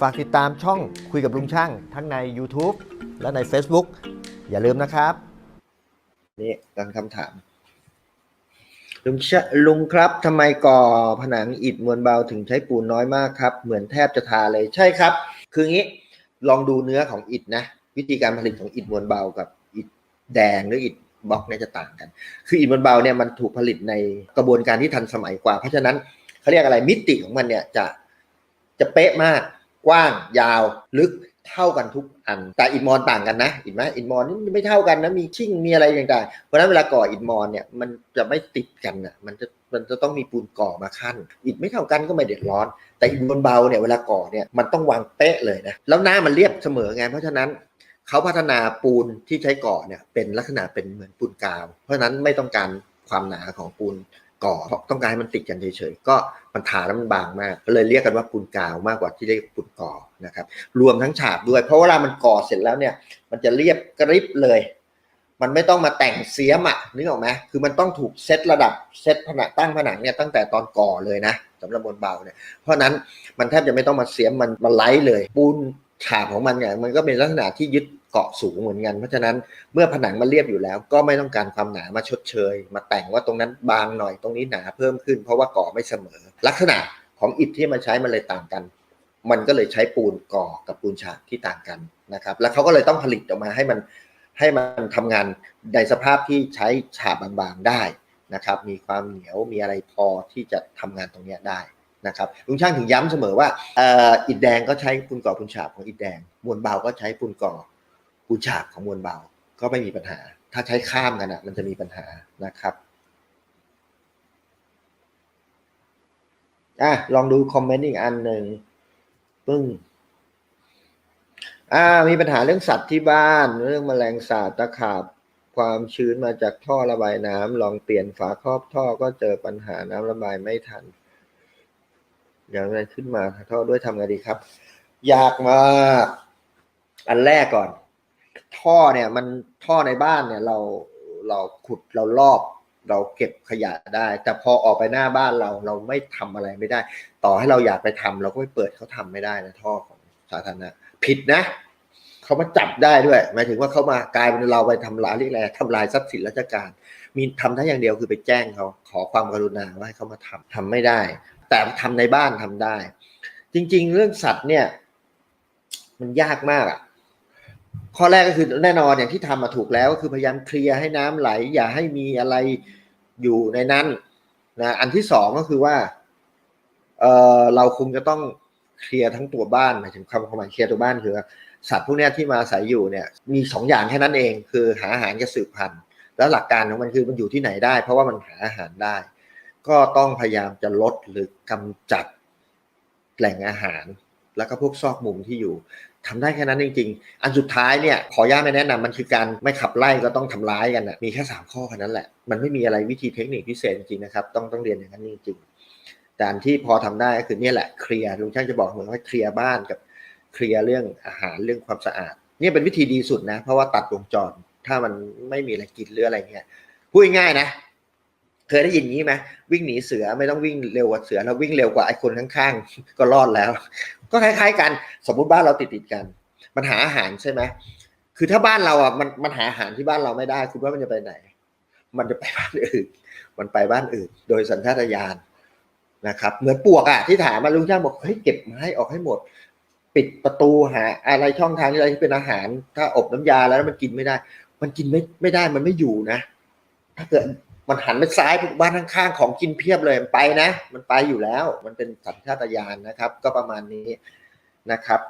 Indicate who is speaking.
Speaker 1: ฝากติดตามช่องคุยกับลุงช่าง ทั้งใน YouTube และใน Facebook อย่าลืมนะครับ นี่ตั้งคำถาม ลุงชะลุงครับทำไมก่อผนังอิฐมวลเบาถึงใช้ปูนน้อยมากครับ เหมือนแทบจะทาเลยใช่ครับ คืองี้ลองดูเนื้อของอิฐนะ วิธีการผลิตของอิฐมวลเบากับอิฐแดงหรืออิฐบล็อกเนี่ยจะต่างกัน คืออิฐมวลเบาเนี่ยมันถูกผลิตในกระบวนการที่ทันสมัยกว่า เพราะฉะนั้น เขาเรียกอะไรมิติของมันเนี่ยจะจะเป๊ะมากกว้างยาวลึกเท่ากันทุกอัน แต่อิฐมอนต่างกันนะอิฐไหมอิฐมอนนี่ไม่เท่ากันนะมีชิ่งมีอะไรต่างๆเพราะฉะนั้นเวลาก่ออิฐมอนเนี่ยมันจะไม่ติดกันนะมันจะมันจะต้องมีปูนก่อมาขั้น อิฐไม่เท่ากันก็ไม่เดือดร้อน แต่อิฐมวลเบาเนี่ยเวลาก่อเนี่ยมันต้องวางเป๊ะเลยนะแล้วหน้ามันเรียบเสมอไงเพราะฉะนั้นเขาพัฒนาปูนที่ใช้ก่อเนี่ยเป็นลักษณะเป็นเหมือนปูนกาว เพราะฉะนั้นไม่ต้องการความหนาของปูน ก่อต้องการให้มันติดกันเฉยๆก็มันทาแล้วมันบางมากก็เลยเรียกกันว่าปูนกาวมากกว่าที่เรียกปูนก่อนะครับ รวมทั้งฉาบด้วย เพราะเวลามันก่อเสร็จแล้วเนี่ย มันจะเรียบกริบเลย มันไม่ต้องมาแต่งเสียมอะนึกออกไหมคือมันต้องถูกเซตระดับเซตผนังตั้งผนังเนี่ยตั้งแต่ตอนก่อเลยนะสำหรับบนเบาเนี่ยเพราะนั้นมันแทบจะไม่ต้องมาเสียมมันมันไล่เลย ปูนฉาบของมันเนี่ยมันก็เป็นลักษณะที่ยึด เกาะสูงเหมือนกัน เพราะฉะนั้นเมื่อผนังมันเรียบอยู่แล้ว ก็ไม่ต้องการความหนามาชดเชย มาแต่งว่าตรงนั้นบางหน่อยตรงนี้หนาเพิ่มขึ้น เพราะว่าก่อไม่เสมอ ลักษณะของอิฐที่มาใช้มันเลยต่างกัน มันก็เลยใช้ปูนก่อกับปูนฉาบที่ต่างกันนะครับ แล้วเขาก็เลยต้องผลิตออกมาให้มันให้มันทำงานในสภาพที่ใช้ฉาบบางๆได้นะครับ มีความเหนียวมีอะไรพอที่จะทำงานตรงนี้ได้นะครับลุงช่างถึงย้ำเสมอว่าอ,อ,อิฐแดงก็ใช้ปูนก่อปูนฉาบของอิฐแดงมวลเบาก็ใช้ปูนก่อ ปูนฉาบของมวลเบาก็ไม่มีปัญหา ถ้าใช้ข้ามกันอะ มันจะมีปัญหานะครับอะลองดูคอมเมนต์อีกอันหนึ่งปึ้งอ่ามีปัญหาเรื่องสัตว์ที่บ้าน เรื่องแมลงสาบตะขาบความชื้นมาจากท่อระบายน้ำลองเปลี่ยนฝาครอบท่อก็เจอปัญหาน้ำระบายไม่ทันอย่างไรขึ้นมาท่อด้วยทำไงดีครับ ยากมาก อันแรกก่อน ท่อเนี่ยมันท่อในบ้านเนี่ยเราเราขุดเราลอกเราเก็บขยะได้ แต่พอออกไปหน้าบ้านเราเราไม่ทำอะไรไม่ได้ ต่อให้เราอยากไปทำเราก็ไม่เปิดเขาทำไม่ได้นะท่อของสาธารณะผิดนะเขามาจับได้ด้วยหมายถึงว่าเขามากลายเป็นเราไปทำลายเรียกอะไรทำลายทรัพย์สินราชการ มีทำได้อย่างเดียวคือไปแจ้งเขาขอความกรุณาว่าให้เขามาทำทำไม่ได้ แต่ทำในบ้านทำได้ จริง ๆ เรื่องสัตว์เนี่ย มันยากมากอะ ข้อแรกก็คือแน่นอนอย่างที่ทำมาถูกแล้วก็คือพยายามเคลียร์ให้น้ำไหล อย่าให้มีอะไรอยู่ในนั้นนะอันที่สองก็คือว่าเออเราคงจะต้องเคลียร์ทั้งตัวบ้านหมายถึงคำความหมายเคลียร์ตัวบ้านคือสัตว์พวกนี้ที่มาอาศัยอยู่เนี่ย มีสองอย่างแค่นั้นเอง คือหาอาหารกับสืบพันธุ์แล้วหลักการของมันคือมันอยู่ที่ไหนได้ เพราะว่ามันหาอาหารได้ ก็ต้องพยายามจะลดหรือกำจัดแหล่งอาหาร แล้วก็พวกซอกมุมที่อยู่ทำได้แค่นั้นจริง ๆ อันสุดท้ายเนี่ยขออนุญาตไม่แนะนำมันคือการไม่ขับไล่ก็ต้องทำร้ายกันนะมีแค่สามข้อแค่นั้นแหละ มันไม่มีอะไรวิธีเทคนิคพิเศษจริงๆนะครับ ต้องต้องเรียนอย่างนั้นจริงๆ แต่อันที่พอทำได้ก็คือเนี่ยแหละเคลียร์ลุงช่างจะบอกเหมือนว่าเคลียร์บ้านกับเคลียร์เรื่องอาหารเรื่องความสะอาดเนี่ยเป็นวิธีดีสุดนะ เพราะว่าตัดวงจรถ้ามันไม่มีอะไรกินหรืออะไรเงี้ยพูดง่ายนะ เคยได้ยินงี้ไหมวิ่งหนีเสือไม่ต้องวิ่งเร็วกว่าเสือแล้ววิ่งเร็วกว่าไอ้คนข้างๆ ก็รอดแล้ว ก็คล้ายๆกัน สมมุติบ้านเราติดติดกัน มันหาอาหารใช่ไหมคือถ้าบ้านเราอะมันมันหาอาหารที่บ้านเราไม่ได้ คุณว่ามันจะไปไหน มันจะไปบ้านอื่น มันไปบ้านอื่น โดยสัญชาตญาณนะครับ เหมือนปวกอะที่ถามมาลุงช่างบอกเฮ้ยเก็บไม้ออกให้หมด ปิดประตูหา อะไรช่องทางอะไรที่เป็นอาหาร ถ้าอบน้ำยาแล้วมันกินไม่ได้ มันกินไม่ไม่ได้มันไม่อยู่นะ ถ้าเกิด มันหันไปซ้ายบ้านข้างๆของกินเพียบเลยมันไปนะ มันไปอยู่แล้ว มันเป็นสัญชาตญาณนะครับ ก็ประมาณนี้นะครับ